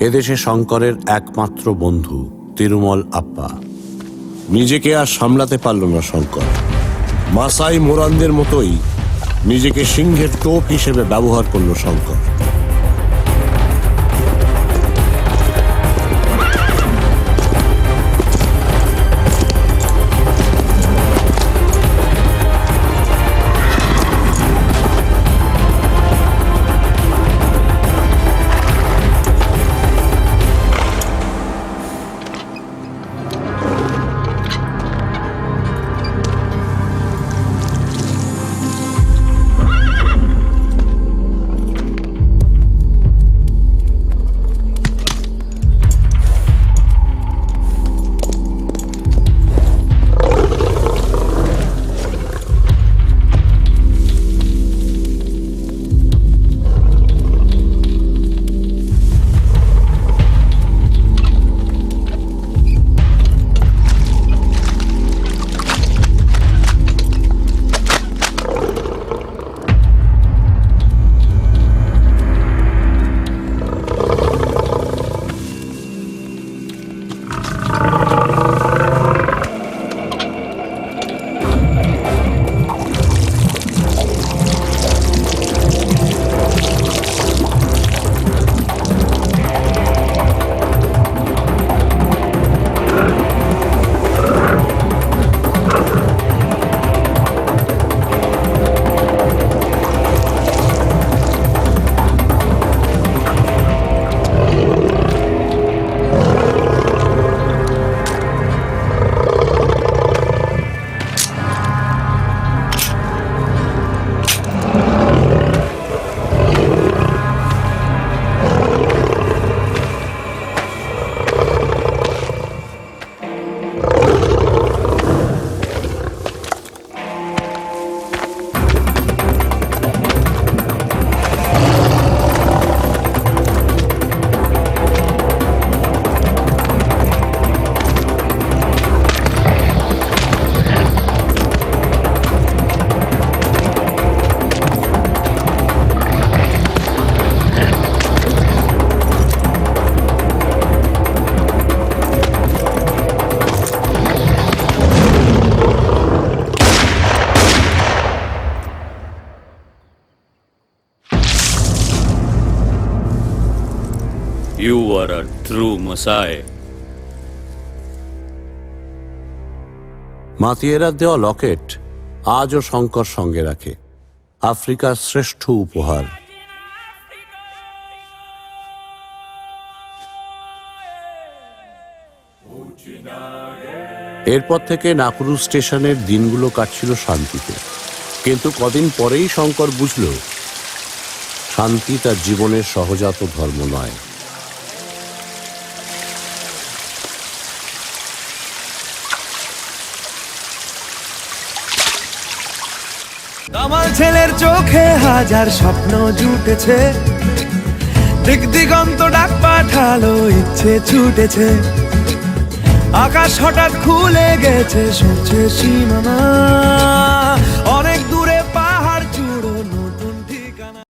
এদেশে শঙ্করের একমাত্র বন্ধু তিরুমল আপ্পা। নিজেকে আর সামলাতে পারল না শঙ্কর। মাসাই মোরানদের মতোই নিজেকে সিংহের টোপ হিসেবে ব্যবহার করল Shankar. You are a true Messiah. মাতিয়ারার দেওয়া লকেট আজও শঙ্কর সঙ্গে রাখে। আফ্রিকার শ্রেষ্ঠ উপহার। এরপর থেকে নাকুরু স্টেশনের দিনগুলো কাটছিল শান্তিতে। কিন্তু কদিন পরেই শঙ্কর বুঝল, শান্তি তার জীবনের সহজাত ধর্ম নয়। আমার ছেলের চোখে হাজার স্বপ্ন জুটেছে। দিক দিগন্ত ডাক পাঠালো, ইচ্ছে ছুটেছে। আকাশ হঠাৎ খুলে গেছে সূর্যের সীমানা।